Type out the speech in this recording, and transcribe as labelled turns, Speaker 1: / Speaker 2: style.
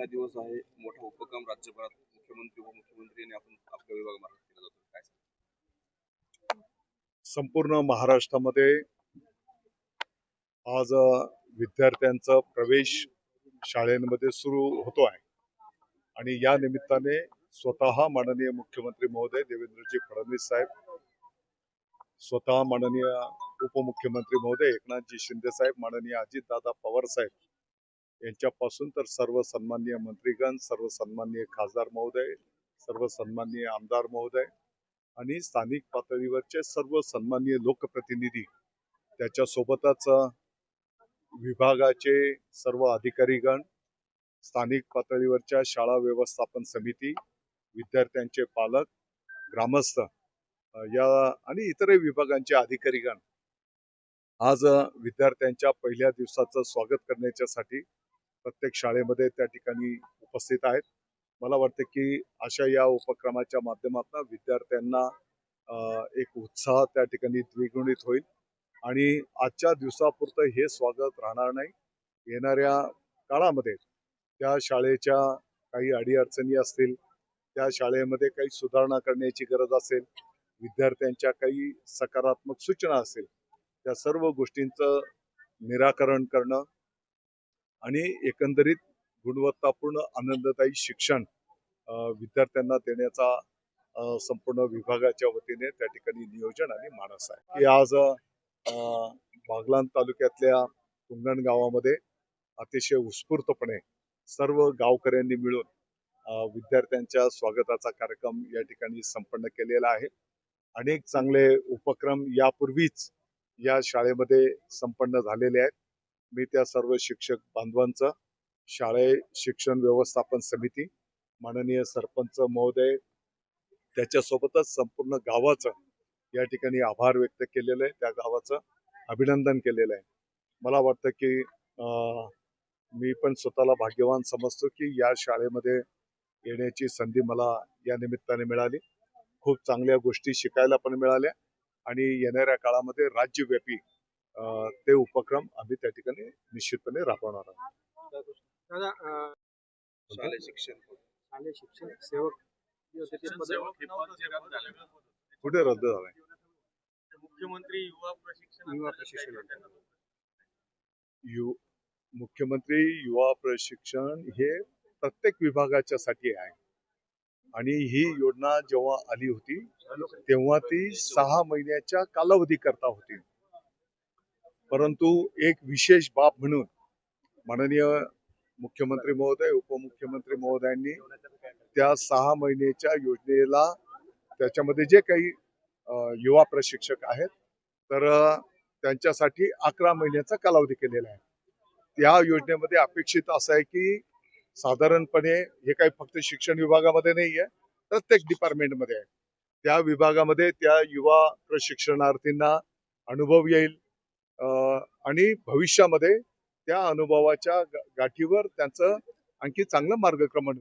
Speaker 1: पहिला दिवस आहे. मोठा उपक्रम राज्यभरात मुख्यमंत्री उपमुख्यमंत्री आणि आपण आपल्या विभागामार्फत केला जातो. काय
Speaker 2: संपूर्ण महाराष्ट्रामध्ये आज विद्यार्थ्यांचा प्रवेश शाळेमध्ये सुरू होतो आहे. आणि या निमित्ताने स्वतः माननीय मुख्यमंत्री महोदय देवेंद्रजी फडणवीस साहेब स्वतः माननीय उपमुख्यमंत्री महोदय एकनाथजी शिंदे साहेब माननीय अजितदादा पवार साहेब यांच्यापासून तर सर्व सन्माननीय मंत्रीगण सर्व सन्माननीय खासदार महोदय सर्व सन्माननीय आमदार महोदय आणि स्थानिक पातळीवरचे सर्व सन्माननीय लोकप्रतिनिधी त्याच्यासोबतच विभागाचे सर्व अधिकारीगण स्थानिक पातळीवरच्या शाळा व्यवस्थापन समिती विद्यार्थ्यांचे पालक ग्रामस्थ या आणि इतरही विभागांचे अधिकारीगण आज विद्यार्थ्यांच्या पहिल्या दिवसाचं स्वागत करण्याच्यासाठी प्रत्येक शाळेमध्ये त्या ठिकाणी उपस्थित आहेत. मला वाटतं की अशा या उपक्रमाच्या माध्यमातून विद्यार्थ्यांना एक उत्साह त्या ठिकाणी द्विगुणित होईल. आणि आजच्या दिवसापुरतं हे स्वागत राहणार नाही. येणाऱ्या काळामध्ये त्या शाळेच्या काही अडीअडचणी असतील त्या शाळेमध्ये काही सुधारणा करण्याची गरज असेल विद्यार्थ्यांच्या काही सकारात्मक सूचना असेल त्या सर्व गोष्टींचं निराकरण करणं आणि एकंदरीत गुणवत्तापूर्ण आनंददायी शिक्षण विद्यार्थ्यांना देण्याचा संपूर्ण विभागाच्या वतीने त्या ठिकाणी नियोजन आणि मानस आहे. की आज बागलान तालुक्यातल्या तुंगण गावामध्ये अतिशय उत्स्फूर्तपणे सर्व गावकऱ्यांनी मिळून विद्यार्थ्यांच्या स्वागताचा कार्यक्रम या ठिकाणी संपन्न केलेला आहे. अनेक चांगले उपक्रम यापूर्वीच या शाळेमध्ये संपन्न झालेले आहेत. मी त्या सर्व शिक्षक बांधवांचा शाळे शिक्षण व्यवस्थापन समिती माननीय सरपंच महोदय त्याच्यासोबतच संपूर्ण गावाचं या ठिकाणी आभार व्यक्त केलेलं आहे. त्या गावाचं अभिनंदन केलेलं आहे. मला वाटतं की अं, मी पण स्वतःला भाग्यवान समजतो की या शाळेमध्ये येण्याची संधी मला या निमित्ताने मिळाली. खूप चांगल्या गोष्टी शिकायला पण मिळाल्या आणि येणाऱ्या काळामध्ये राज्यव्यापी ते उपक्रम आम्ही त्या ठिकाणी निश्चितपणे राबवणार आहोत.
Speaker 1: शालेय शिक्षण
Speaker 3: शालेय शिक्षण सेवक.
Speaker 2: कुठे रद्द झालाय
Speaker 3: मुख्यमंत्री युवा प्रशिक्षण युवा प्रशिक्षण
Speaker 2: यु मुख्यमंत्री युवा प्रशिक्षण हे प्रत्येक विभागाच्या साठी आहे. आणि ही योजना जेव्हा आली होती तेव्हा ती सहा महिन्याच्या कालावधी करता होती. परंतु एक विशेष बाब म्हणून माननीय मुख्यमंत्री महोदय उपमुख्यमंत्री महोदयांनी त्या सहा महिन्याच्या योजनेला त्याच्यामध्ये जे काही युवा प्रशिक्षक आहेत तर त्यांच्यासाठी अकरा महिन्याचा कालावधी केलेला आहे. त्या योजनेमध्ये अपेक्षित असं आहे की साधारणपणे हे काही फक्त शिक्षण विभागामध्ये नाही आहे प्रत्येक डिपार्टमेंटमध्ये आहे. त्या विभागामध्ये त्या युवा प्रशिक्षणार्थींना अनुभव येईल आणि भविष्यामध्ये त्या अनुभवाच्या गाठीवर त्यांचं आणखी चांगलं मार्गक्रमण